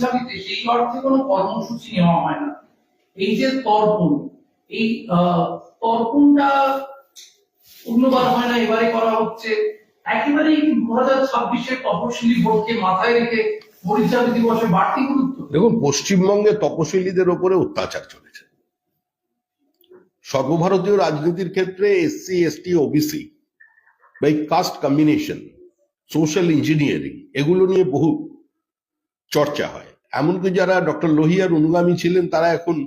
ছাবিতে সেই অর্থে কোনো কর্মসূচি নেওয়া হয় না। এই যে তর্পণ, এই তর্পণটা অন্যবার হয় না, এবারে করা হচ্ছে। একেবারেই দু হাজার ছাব্বিশের তপশিলি ভোটকে মাথায় রেখে মরিচাবি দিবসে বাড়তি গুরুত্ব। দেখুন, পশ্চিমবঙ্গে তপশিলীদের ওপরে অত্যাচার চলেছে। সর্বভারতীয় রাজনীতির ক্ষেত্রে এসসি, এসটি, ওবিসি বা এই কাস্ট কম্বিনেশন সোশ্যাল ইঞ্জিনিয়ারিং এগুলো নিয়ে বহু চর্চা হয়। এমনকি যারা ডক্টর লোহিয়ার অনুগামী ছিলেন, তারা এখন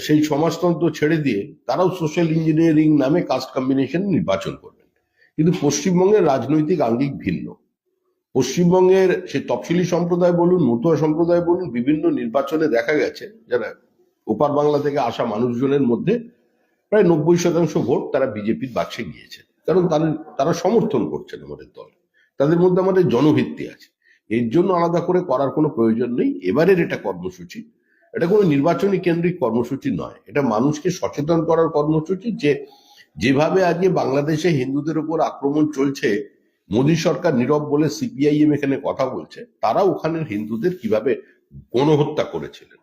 সেই সমাজতন্ত্র ছেড়ে দিয়ে তারাও সোশ্যাল ইঞ্জিনিয়ারিং নামে কাস্ট কম্বিনেশন নির্বাচন করবেন। কিন্তু পশ্চিমবঙ্গের রাজনৈতিক আঙ্গিক ভিন্ন। পশ্চিমবঙ্গের সে তফসিলি সম্প্রদায় বলুন, মতুয়া সম্প্রদায় বলুন, বিভিন্ন নির্বাচনে দেখা গেছে যারা ওপার বাংলা থেকে আসা মানুষজনের মধ্যে প্রায় নব্বই শতাংশ ভোট তারা বিজেপির বাক্সে গিয়েছে। কারণ তাদের, তারা সমর্থন করছেন আমাদের দল। তাদের মধ্যে আমাদের জনভিত্তি আছে। এর জন্য আলাদা করে করার কোনো প্রয়োজন নেই। এবারের এটা কর্মসূচি। এটা কোনো নির্বাচনী কেন্দ্রিক কর্মসূচি নয়। এটা মানুষকে সচেতন করার কর্মসূচি যে যেভাবে আজকে বাংলাদেশে হিন্দুদের উপর আক্রমণ চলছে, মোদী সরকার নীরব বলে সিপিআইএম এখানে কথা বলছে, তারা ওখানের হিন্দুদের কীভাবে গণহত্যা করেছিলেন?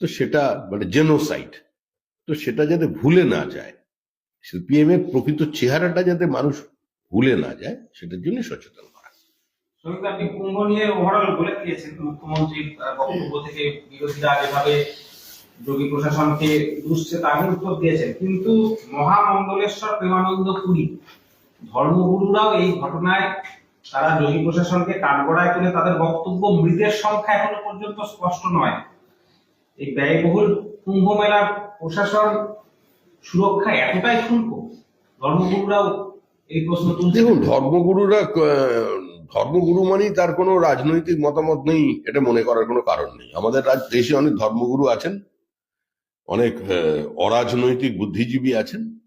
তো সেটা মানে জেনোসাইড তো সেটা যাতে ভুলে না যায় সিপিএম এর প্রকৃত চেহারাটা যাতে মানুষ ভুলে না যায়, সেটার জন্য সচেতন। করা শ্রমিক আপনি কুম্ভ নিয়ে ওভারঅল বলে দিয়েছেন মুখ্যমন্ত্রীর আহ, বক্তব্য থেকে বিরোধীরা যেভাবে যোগী প্রশাসনকে দুষছে তার উত্তর দিয়েছেন। কিন্তু মহামন্ডলেশ্বর প্রেমানন্দ পুরী ধর্মগুরুরাও এই ঘটনায় তারা যোগী প্রশাসনকে কাঠগড়ায় তুলে তাদের বক্তব্য মৃতের সংখ্যা এখনও পর্যন্ত স্পষ্ট নয়। এই ব্যয়বহুল কুম্ভ মেলার প্রশাসন সুরক্ষা এতটাই ঠুনকো ধর্মগুরুরাও এই প্রশ্ন তুলছে দেখুন ধর্মগুরুরা ধর্মগুরু মানেই তার কোনো রাজনৈতিক মতামত নেই এটা মনে করার কোনো কারণ নেই। আমাদের দেশে অনেক ধর্মগুরু আছেন অনেক অরাজনৈতিক বুদ্ধিজীবী আছেন।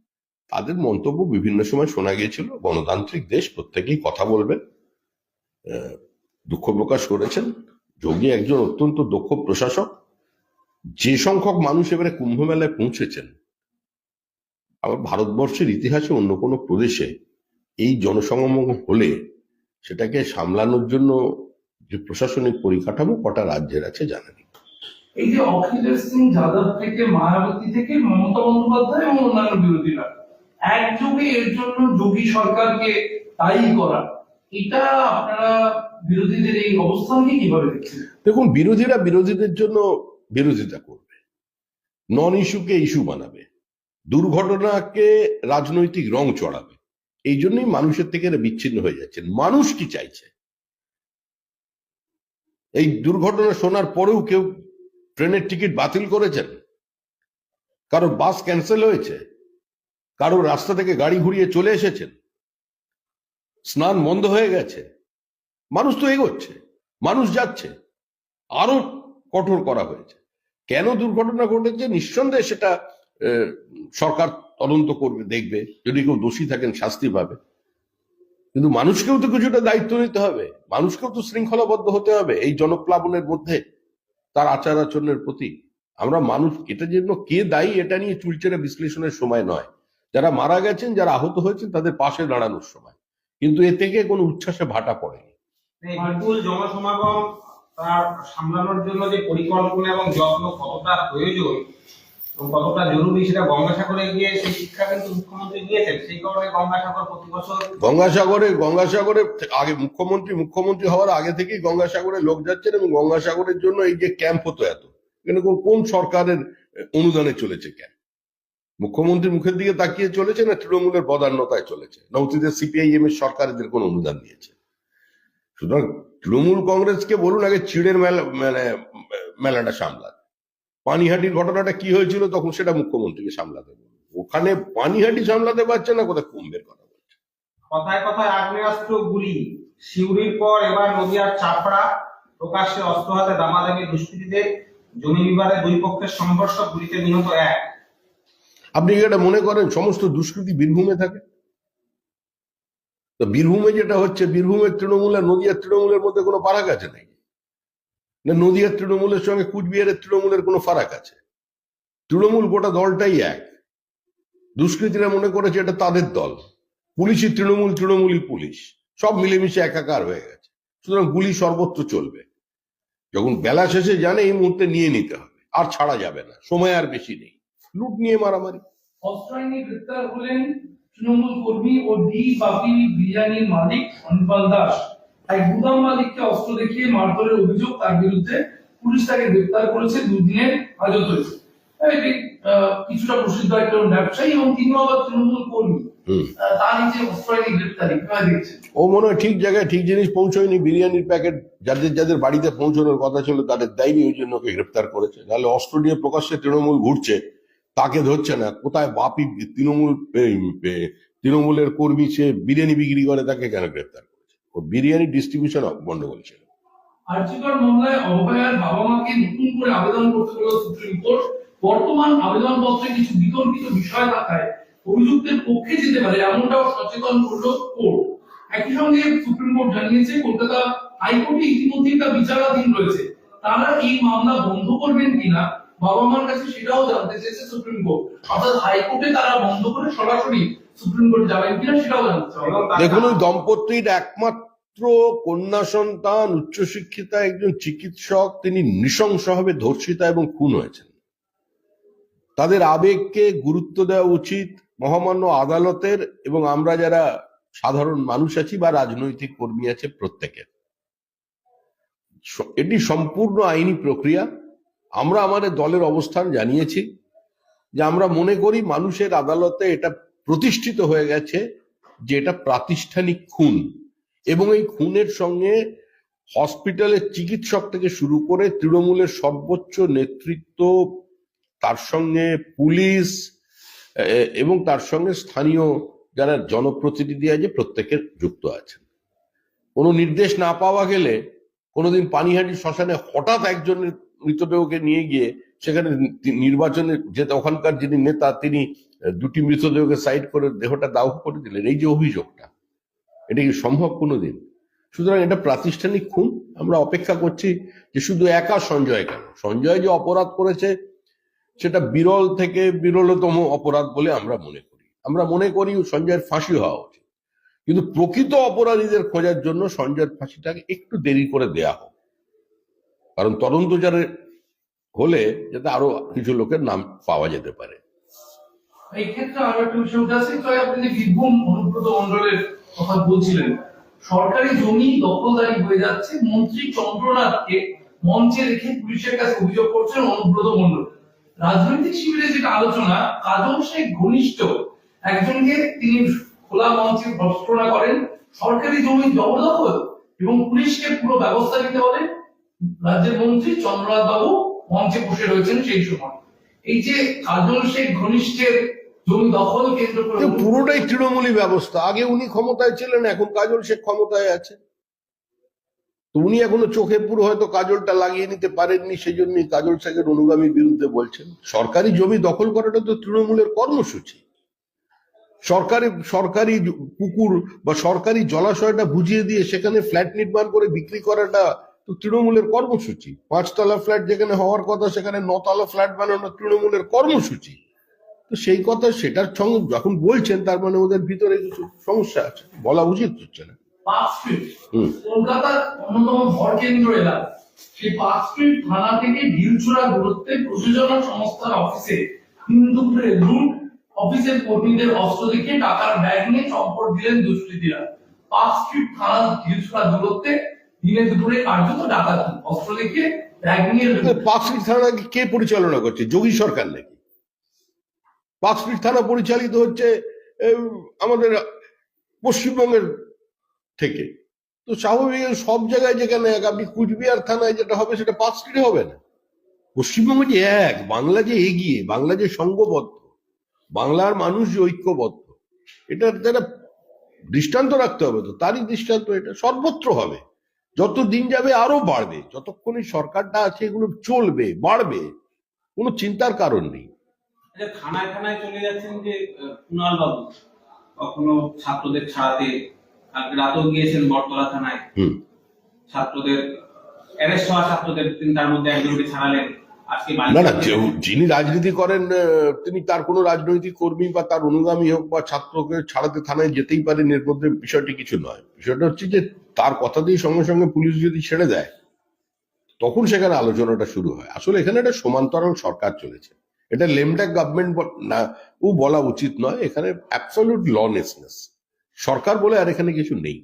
তাদের মন্তব্য বিভিন্ন সময় শোনা গিয়েছিল। গণতান্ত্রিক দেশ প্রত্যেকেই কথা বলবেন আহ, দুঃখ প্রকাশ করেছেন। যোগী একজন অত্যন্ত দক্ষ প্রশাসক। যে সংখ্যক মানুষ এবারে কুম্ভ মেলায় পৌঁছেছেন আবার ভারতবর্ষের ইতিহাসে অন্য কোনো প্রদেশে এই জনসমাগম হলে সেটাকে সামলানোর জন্য যে প্রশাসনিক পরিকাঠামো কটা রাজ্যের আছে জানা নেই এই যে অখিলেশ সিং যাদব থেকে মায়াবতী থেকে মমতা বন্দ্যোপাধ্যায় এবং অন্যান্য বিরোধীরা। একযোগে এর জন্য যোগী সরকারকে দায়ী করা এটা আপনারা বিরোধীদের এই অবস্থানকে কীভাবে দেখছেন? দেখুন বিরোধীরা বিরোধীদের জন্য বিরোধিতা করবে। নন ইস্যুকে ইস্যু বানাবে। দুর্ঘটনাকে রাজনৈতিক রং চড়াবে। এই জন্যই মানুষের থেকে এরা বিচ্ছিন্ন হয়ে যাচ্ছেন। মানুষ কি চাইছে? এই দুর্ঘটনা শোনার পরেও কেউ ট্রেনের টিকিট বাতিল করেছেন? কারও বাস ক্যান্সেল হয়েছে? কারও রাস্তা থেকে গাড়ি ঘুরিয়ে চলে এসেছেন? স্নান বন্ধ হয়ে গেছে? মানুষ তো এগোচ্ছে, মানুষ যাচ্ছে, আরও কঠোর করা হয়েছে। কেন দুর্ঘটনা ঘটেছে? নিঃসন্দেহে সেটা সরকার তদন্ত করবে, দেখবে। যদি কেউ দোষী থাকেন, শাস্তি পাবে। কিন্তু মানুষকেও তো কিছুটা দায়িত্ব নিতে হবে। মানুষকেও তো শৃঙ্খলাবদ্ধ হতে হবে। এই জনপ্লাবনের মধ্যে, তার আচার আচরণের প্রতি। আমরা মানুষ এটার জন্য কে দায়ী, এটা নিয়ে চুলচেরা বিশ্লেষণের সময় নয়। যারা মারা গেছেন, যারা আহত হয়েছেন, তাদের পাশে দাঁড়ানোর সময়। কিন্তু এ থেকে কোনো উচ্ছ্বাসে ভাটা পড়েনি। জনসমাগম, তার সামলানোর জন্য যে পরিকল্পনা এবং যত্ন কতটা প্রয়োজন গঙ্গাসাগরে গঙ্গাসাগর আগে মুখ্যমন্ত্রী মুখ্যমন্ত্রী হওয়ার আগে থেকেই গঙ্গাসাগরে লোক যাচ্ছেন এবং গঙ্গাসাগরের জন্য এই যে ক্যাম্প হতো এত। কোন- সরকারের অনুদানে চলেছে ক্যাম্প? মুখ্যমন্ত্রীর মুখের দিকে তাকিয়ে চলেছে না তৃণমূলের বদান্যতায় চলেছে? নৌতিদের সিপিআইএম এর সরকার এদের কোন অনুদান দিয়েছে? সুতরাং তৃণমূল কংগ্রেসকে বলুন, আগে চিড়ের মেলা মানে মেলাটা সামলাতে পানিহাটির ঘটনাটা কি হয়েছিল তখন সেটা মুখ্যমন্ত্রীকে সামলাতে ওখানে পানিহাটি সামলাতে পারছে না কোথায় কুম্ভের কথা বলছে? কথায় কথায় আগ্নেয়াস্ত্র গুলি সিউড়ির পর এবার নদিয়ার চাপড়া প্রকাশ্যে অস্ত্র হাতে দামাদামি দুষ্কৃতীদের জমি বিবাদে দুই পক্ষের সংঘর্ষ গুলিতে নিহত এক। আপনি কি এটা মনে করেন সমস্ত দুষ্কৃতি বীরভূমে থাকে? তো বীরভূমে যেটা হচ্ছে বীরভূমের তৃণমূল আর নদিয়ার তৃণমূলের মধ্যে কোনো ফারাক আছে নাকি না নদিয়ার তৃণমূলের সঙ্গে কুচবিহারের তৃণমূলের কোনো ফারাক আছে? তৃণমূল গোটা দলটাই এক। দুষ্কৃতীরা মনে করেছে এটা তাদের দল। পুলিশই তৃণমূল, তৃণমূলই পুলিশ। সব মিলেমিশে একাকার হয়ে গেছে। সুতরাং গুলি সর্বত্র চলবে। যখন বেলা শেষে জানে এই মুহূর্তে নিয়ে নিতে হবে। আর ছাড়া যাবে না। সময় আর বেশি নেই। লুট নিয়ে মারামারি। গ্রেপ্তার হলেন তৃণমূল কর্মী ও ডি বাপি বিরিয়ানির মালিক অনিপাল দাস। এক গুদাম মালিককে অস্ত্র দেখিয়ে মারধরের অভিযোগ তার বিরুদ্ধে পুলিশ তাকে গ্রেপ্তার করেছে দুদিনের হাজত হয়েছে এটি কিছুটা প্রসিদ্ধ একজন ব্যবসায়ী এবং তিনি আবার তৃণমূল কর্মী। তার গ্রেপ্তারি কীভাবে দেখছেন ও মনে হয় ঠিক জায়গায় ঠিক জিনিস পৌঁছয়নি বিরিয়ানির প্যাকেট যাদের যাদের বাড়িতে পৌঁছানোর কথা ছিল তাদের দেয়নি ওই জন্য ওকে গ্রেপ্তার করেছে। নাহলে অস্ত্র নিয়ে প্রকাশ্যে তৃণমূল ঘুরছে তাকে ধরছে না। কোথায় বাপি তৃণমূল তৃণমূলের কর্মী সে বিরিয়ানি বিক্রি করে তাকে কেন গ্রেপ্তার করেছে? ও বিরিয়ানি ডিস্ট্রিবিউশন গন্ডগোল ছিল। আর্জিকর মামলায় অভয়ার বাবা মাকে নতুন করে আবেদন করতে বলল সুপ্রিম কোর্ট। বর্তমান আবেদনপত্রে কিছু বিতর্কিত বিষয় থাকায় অভিযুক্তের পক্ষে যেতে পারে, এমনটাও সচেতন করল কোর্ট। একই সঙ্গে সুপ্রিম কোর্ট জানিয়েছে, কলকাতা হাইকোর্টে ইতিমধ্যেই তা বিচারাধীন রয়েছে। তারা এই মামলা বন্ধ করবেন কিনা বাবা মার কাছে সেটাও জানতে চেয়েছে সুপ্রিম কোর্ট অর্থাৎ হাইকোর্টে তারা বন্ধ করে সরাসরি সুপ্রিম কোর্ট যাবেন কিনা সেটাও জানতে দেখুন ওই দম্পতির একমাত্র কন্যা সন্তান উচ্চশিক্ষিতা একজন চিকিৎসক তিনি নৃশংসভাবে ধর্ষিতা এবং খুন হয়েছেন। তাদের আবেগকে গুরুত্ব দেওয়া উচিত মহামান্য আদালতের এবং আমরা যারা সাধারণ মানুষ আছি বা রাজনৈতিক কর্মী আছে প্রত্যেকের। এটি সম্পূর্ণ আইনি প্রক্রিয়া। আমরা আমাদের দলের অবস্থান জানিয়েছি যে আমরা মনে করি মানুষের আদালতে এটা প্রতিষ্ঠিত হয়ে গেছে যে এটা প্রাতিষ্ঠানিক খুন। এবং এই খুনের সঙ্গে হসপিটালের চিকিৎসক থেকে শুরু করে তৃণমূলের সর্বোচ্চ নেতৃত্ব, তার সঙ্গে পুলিশ এবং তার সঙ্গে স্থানীয় যারা জনপ্রতিনিধি আছে, প্রত্যেকের যুক্ত আছেন। কোনো নির্দেশ না পাওয়া গেলে কোনোদিন পানিহাটি শ্মশানে হঠাৎ একজনের মৃতদেহকে নিয়ে গিয়ে সেখানে নির্বাচনে যে ওখানকার যিনি নেতা, তিনি দুটি মৃতদেহকে সাইড করে দেহটা দাহ করে দিলেন। এই যে অভিযোগটা, এটা কি সম্ভব কোনোদিন? সুতরাং এটা প্রাতিষ্ঠানিক খুন। আমরা অপেক্ষা করছি যে শুধু একা সঞ্জয় কেন? সঞ্জয় যে অপরাধ করেছে, সেটা বিরল থেকে বিরলতম অপরাধ বলে আমরা মনে করি। আমরা মনে করি সঞ্জয়ের ফাঁসি হওয়া উচিত। কিন্তু প্রকৃত অপরাধীদের খোঁজার জন্য সঞ্জয়ের ফাঁসিটাকে একটু দেরি করে দেয়া হোক। কারণ তদন্ত যারা হলে যাতে আরও কিছু লোকের নাম পাওয়া যেতে পারে। সরকারি জমি দখলদারি হয়ে যাচ্ছে। মন্ত্রী চন্দ্রনাথকে মঞ্চে রেখে পুলিশের কাছে অভিযোগ করছেন অনুব্রত মন্ডল রাজনৈতিক শিবিরে যেটা আলোচনা, কাজল শেখ ঘনিষ্ঠ একজনকে তিনি খোলা মঞ্চে ভর্সনা করেন। সরকারি জমি জবরদখল এবং পুলিশকে পুরো ব্যবস্থা নিতে বলেন। রাজ্যের মন্ত্রী চন্দ্রনাথ বাবু মঞ্চে বসে রয়েছেন সেই সময়। এই যে কাজল শেখ ঘনিষ্ঠের পুরোটাই তৃণমূলী ব্যবস্থা। আগে উনি ক্ষমতায় ছিলেন, এখন কাজল ক্ষমতায় আছে। উনি এখনও চোখে পুরো হয়তো কাজলটা লাগিয়ে নিতে পারেননি সেই জন্যই কাজল শেখের অনুগামীর বিরুদ্ধে বলছেন। সরকারি জমি দখল করাটা তো তৃণমূলের কর্মসূচি। সরকারি সরকারি পুকুর বা সরকারি জলাশয়টা বুঝিয়ে দিয়ে সেখানে ফ্ল্যাট নির্মাণ করে বিক্রি করাটা তো তৃণমূলের কর্মসূচি পাঁচতলা ফ্ল্যাট যেখানে হওয়ার কথা সেখানে নতলা ফ্ল্যাট বানানো তৃণমূলের কর্মসূচি। তো সেই কথা সেটার সঙ্গে যখন বলছেন তার মানে ওদের ভিতরে কিছু সমস্যা আছে বলা উচিত হচ্ছে না। পার্ক স্ট্রিট হুম। কলকাতার অন্যতম ভর কেন্দ্র এলাকা। সেই পার্ক স্ট্রিট থানা থেকে ঢিলছড়া দূরত্বে প্রযোজনা সংস্থার অফিসে হিন্দুপুরে লুট অফিসের কর্মীদের অস্ত্র দেখিয়ে টাকার ব্যাগ নিয়ে চম্পট দিলেন দুষ্কৃতীরা। পার্ক স্ট্রিট থানা ঢিলছড়া দূরত্বে দিনে দুপুরে কার্যত ডাকাতি। অস্ত্র দেখিয়ে ব্যাগ নিয়ে লুট। পার্কস্ট্রিট থানা কে পরিচালনা করছে? যোগী সরকার নাকি? পার্কস্ট্রিট থানা পরিচালিত হচ্ছে আমাদের পশ্চিমবঙ্গের থেকে। তো স্বাভাবিক সব জায়গায় যেখানে এক আপনি কুচবিহার থানায় যেটা হবে সেটা পার্কস্ট্রিটে হবে না? পশ্চিমবঙ্গ যে এক বাংলা যে এগিয়ে বাংলা যে সংঘবদ্ধ বাংলার মানুষ যে ঐক্যবদ্ধ এটা যারা দৃষ্টান্ত রাখতে হবে তো তারই দৃষ্টান্ত এটা সর্বত্র হবে। যত দিন যাবে আরও বাড়বে। যতক্ষণ এই সরকারটা আছে এগুলো চলবে বাড়বে কোনো চিন্তার কারণ নেই। আচ্ছা থানায় থানায় চলে যাচ্ছেন যে কুণাল বাবু কখনো ছাত্রদের ছাড়াতে? কালকে রাতেও গিয়েছেন বটতলা থানায়। হুম। ছাত্রদের অ্যারেস্ট হওয়া ছাত্রদের তিনি তার মধ্যে একজনকে ছাড়ালেন। না না যিনি রাজনীতি করেন তিনি তার কোনো রাজনৈতিক কর্মী বা তার অনুগামী হোক বা ছাত্রকে ছাড়াতে থানায় যেতেই পারেন এর মধ্যে বিষয়টি কিছু নয়। বিষয়টা হচ্ছে যে তার কথা দিয়ে সঙ্গে সঙ্গে পুলিশ যদি ছেড়ে দেয় তখন সেখানে আলোচনাটা শুরু হয়। আসলে এখানে একটা সমান্তরাল সরকার চলেছে। এটা লেমডাক গভর্নমেন্ট না ও বলা উচিত নয় এখানে অ্যাবসলিউট লনেসনেস সরকার বলে আর এখানে কিছু নেই।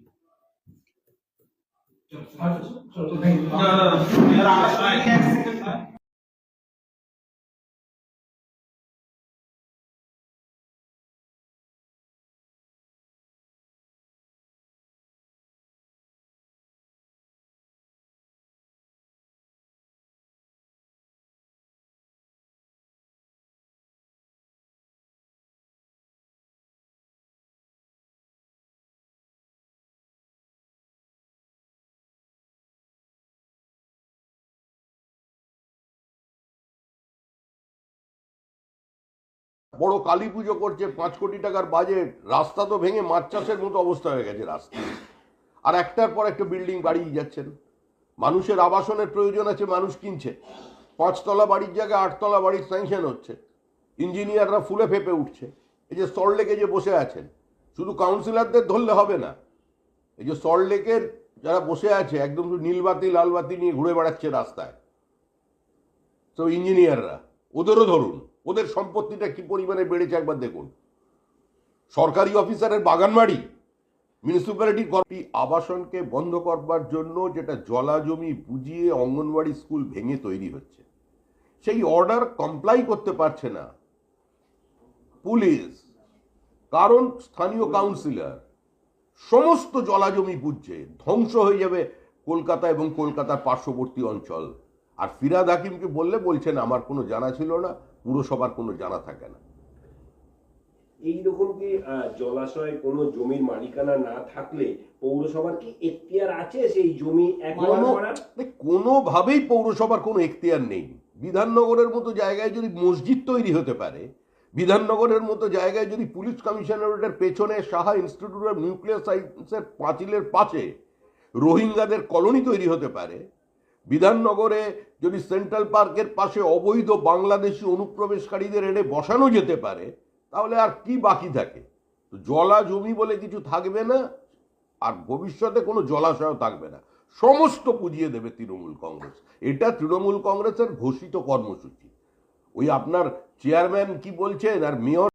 বড় কালী পুজো করছে, পাঁচ কোটি টাকার বাজেট রাস্তা তো ভেঙে মাছ চাষের মতো অবস্থা হয়ে গেছে রাস্তা। আর একটার পর একটা বিল্ডিং বাড়িয়ে যাচ্ছেন। মানুষের আবাসনের প্রয়োজন আছে, মানুষ কিনছে। পাঁচতলা বাড়ির জায়গায় আটতলা বাড়ির স্যাংশন হচ্ছে। ইঞ্জিনিয়াররা ফুলে ফেপে উঠছে। এই যে সল্টলেকে যে বসে আছেন, শুধু কাউন্সিলরদের ধরলে হবে না। এই যে সল্টলেকের যারা বসে আছে, একদম নীলবাতি লালবাতি নিয়ে ঘুরে বেড়াচ্ছে রাস্তায়। তো ইঞ্জিনিয়াররা ওদেরও ধরুন। ওদের সম্পত্তিটা কি পরিমাণে বেড়েছে একবার দেখুন। সরকারি অফিসারের বাগানবাড়ি মিউনিসিপ্যালিটির কর্মী আবাসনকে বন্ধ করবার জন্য যেটা জলা জমি বুঝিয়ে অঙ্গনওয়াড়ি স্কুল ভেঙে তৈরি হচ্ছে। সেই অর্ডার কমপ্লাই করতে পারছে না। পুলিশ, কারণ স্থানীয় কাউন্সিলর সমস্ত জলা জমি বুঝছে, ধ্বংস হয়ে যাবে কলকাতা এবং কলকাতার পার্শ্ববর্তী অঞ্চল। আর ফিরাদ হাকিমকে বললে বলছেন, আমার কোনো জানা ছিল না পুরসভার কোনো জানা থাকে না। এইরকম কি জলাশয় কোনো জমির মালিকানা না থাকলে পৌরসভার কি এখতিয়ার আছে সেই জমি কোনোভাবেই পৌরসভার কোনো এখতিয়ার নেই। বিধাননগরের মতো জায়গায় যদি মসজিদ তৈরি হতে পারে বিধাননগরের মতো জায়গায় যদি পুলিশ কমিশনারেটের পেছনে সাহা ইনস্টিটিউট অফ নিউক্লিয়ার সায়েন্সের পাঁচিলের পাশে রোহিঙ্গাদের কলোনি তৈরি হতে পারে বিধাননগরে যদি সেন্ট্রাল পার্কের পাশে অবৈধ বাংলাদেশি অনুপ্রবেশকারীদের এনে বসানো যেতে পারে, তাহলে আর কি বাকি থাকে? তো জলা জমি বলে কিছু থাকবে না, আর ভবিষ্যতে কোনো জলাশয় থাকবে না। সমস্ত পুজিয়ে দেবে তৃণমূল কংগ্রেস। এটা তৃণমূল কংগ্রেসের ঘোষিত কর্মসূচি। ওই আপনার চেয়ারম্যান কি বলছেন আর মেয়র